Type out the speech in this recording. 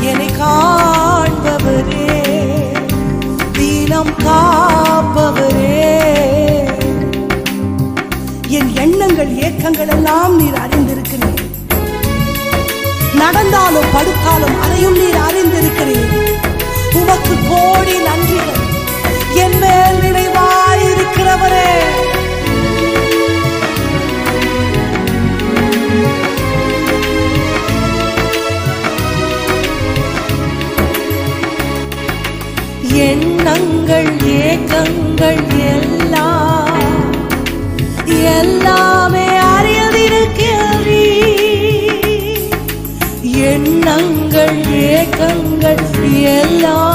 என்னை காண்பவரே. தீனம் காப்பவரே. என் எண்ணங்கள் ஏக்கங்கள் எல்லாம் நீர் அறிந்திருக்கிறேன். நடந்தாலும் படுத்தாலும் எண்ணங்கள் ஏக்கங்கள் எல்லாம் எல்லாமே அறியவிருக்கிறீ எண்ணங்கள் ஏக்கங்கள் எல்லாம்